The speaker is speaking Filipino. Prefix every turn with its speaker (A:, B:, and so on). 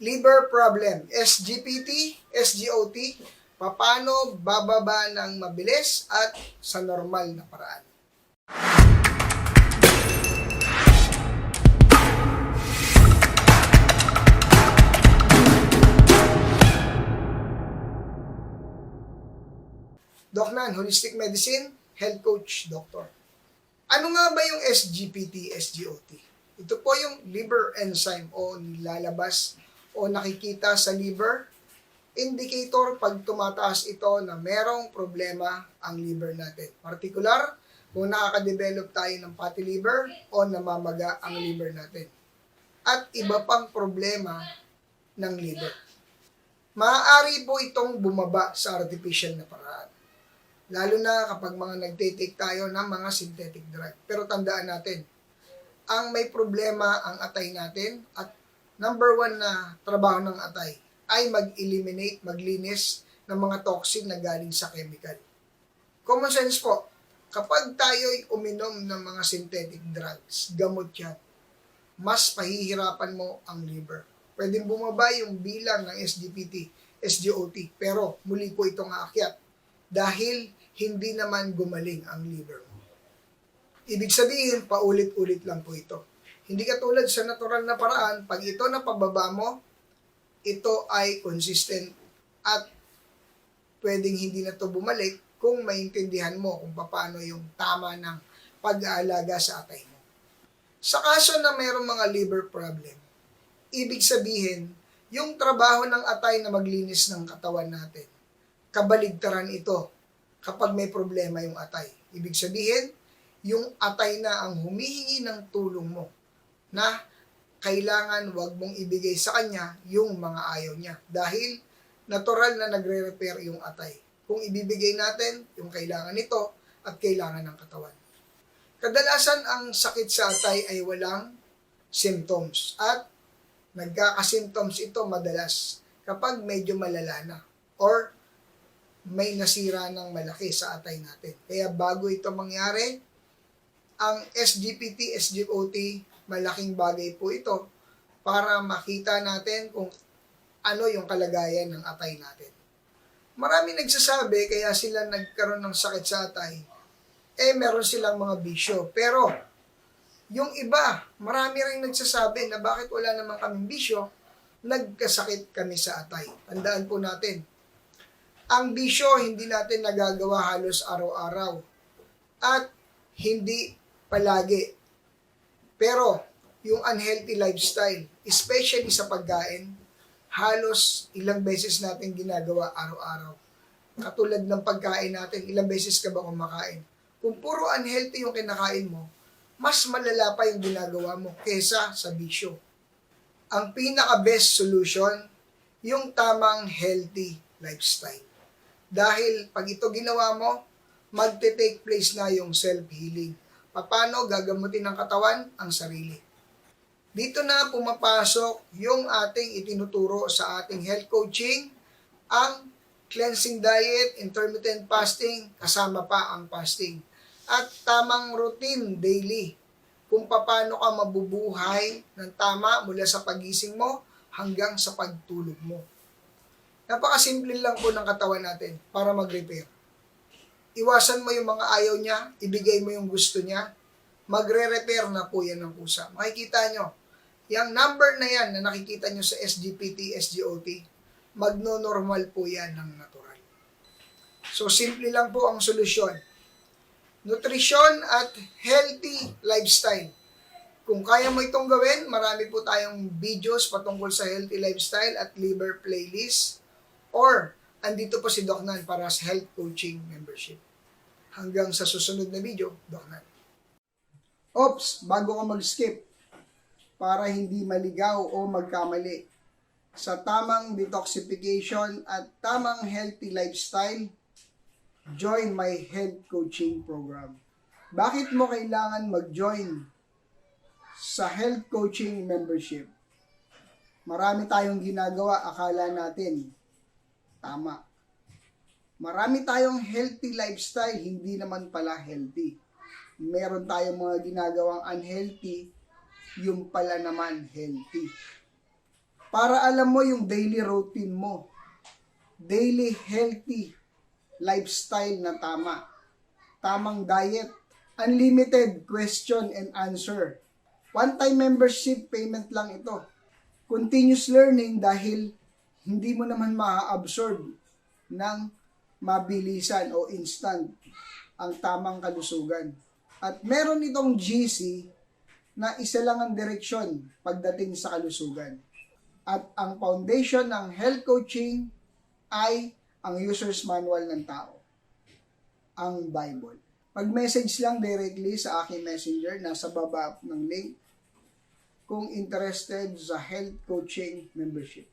A: liver problem, SGPT, SGOT, paano bababa ng mabilis at sa normal na paraan. Doc Nan, Holistic Medicine, Health Coach, Doctor. Ano nga ba yung SGPT, SGOT? Ito po yung liver enzyme o nilalabas o nakikita sa liver. Indicator pag tumataas ito na merong problema ang liver natin. Particular, kung nakaka-develop tayo ng fatty liver o namamaga ang liver natin. At iba pang problema ng liver. Maaari po itong bumaba sa artificial na paraan. Lalo na kapag mga nagtitake tayo ng mga synthetic drug. Pero tandaan natin, ang may problema ang atay natin at number one na trabaho ng atay ay mag-eliminate, maglinis ng mga toxin na galing sa chemical. Common sense po, kapag tayo'y uminom ng mga synthetic drugs, gamot yan, mas pahihirapan mo ang liver. Pwedeng bumaba yung bilang ng SGPT, SGOT, pero muli po itong aakyat dahil hindi naman gumaling ang liver mo. Ibig sabihin, paulit-ulit lang po ito. Hindi katulad sa natural na paraan, pag ito na pababa mo, ito ay consistent at pwedeng hindi na to bumalik kung maintindihan mo kung paano yung tama ng pag-aalaga sa atay mo. Sa kaso na mayroong mga liver problem, ibig sabihin, yung trabaho ng atay na maglinis ng katawan natin, kabaligtaran ito kapag may problema yung atay. Ibig sabihin, yung atay na ang humihingi ng tulong mo na kailangan wag mong ibigay sa kanya yung mga ayaw niya dahil natural na nagre-repair yung atay. Kung ibibigay natin yung kailangan nito at kailangan ng katawan. Kadalasan ang sakit sa atay ay walang symptoms at nagkaka-symptoms ito madalas kapag medyo malala na or may nasira ng malaki sa atay natin. Kaya bago ito mangyari, ang SGPT, SGOT, malaking bagay po ito para makita natin kung ano yung kalagayan ng atay natin. Marami nagsasabi kaya sila nagkaroon ng sakit sa atay, eh meron silang mga bisyo. Pero yung iba, marami rin nagsasabi na bakit wala naman kaming bisyo, nagkasakit kami sa atay. Tandaan po natin, ang bisyo hindi natin nagagawa halos araw-araw at hindi palagi. Pero yung unhealthy lifestyle, especially sa pagkain, halos ilang beses natin ginagawa araw-araw. Katulad ng pagkain natin, ilang beses ka ba kumakain? Kung puro unhealthy yung kinakain mo, mas malala pa yung ginagawa mo kesa sa bisyo. Ang pinaka-best solution, yung tamang healthy lifestyle. Dahil pag ito ginawa mo, magte-take place na yung self-healing. Paano gagamutin ng katawan ang sarili. Dito na pumapasok yung ating itinuturo sa ating health coaching, ang cleansing diet, intermittent fasting, kasama pa ang fasting. At tamang routine daily kung paano ka mabubuhay ng tama mula sa pagising mo hanggang sa pagtulog mo. Napakasimple lang po ng katawan natin para mag-repair. Iwasan mo yung mga ayaw niya, ibigay mo yung gusto niya, magre-repair na po yan ng kusa. Makikita nyo, yung number na yan na nakikita nyo sa SGPT, SGOT, magno-normal po yan ng natural. So, simple lang po ang solusyon. Nutrition at healthy lifestyle. Kung kaya mo itong gawin, marami po tayong videos patungkol sa healthy lifestyle at liver playlist or andito po si Doc Nan para sa health coaching membership. Hanggang sa susunod na video, Doc Nan. Oops, bago ka mag-skip, para hindi maligaw o magkamali sa tamang detoxification at tamang healthy lifestyle, join my health coaching program. Bakit mo kailangan mag-join sa health coaching membership? Marami tayong ginagawa, akala natin tama. Marami tayong healthy lifestyle, hindi naman pala healthy. Meron tayong mga ginagawang unhealthy, yung pala naman healthy. para alam mo yung daily routine mo. Daily healthy lifestyle na tama. Tamang diet. Unlimited question and answer. One-time membership payment lang ito. Continuous learning dahil hindi mo naman ma-absorb ng mabilisan o instant ang tamang kalusugan. At meron itong GC na isa lang ang direksyon pagdating sa kalusugan. At ang foundation ng health coaching ay ang user's manual ng tao, ang Bible. Pag-message lang directly sa aking messenger, nasa baba ng link kung interested sa health coaching membership.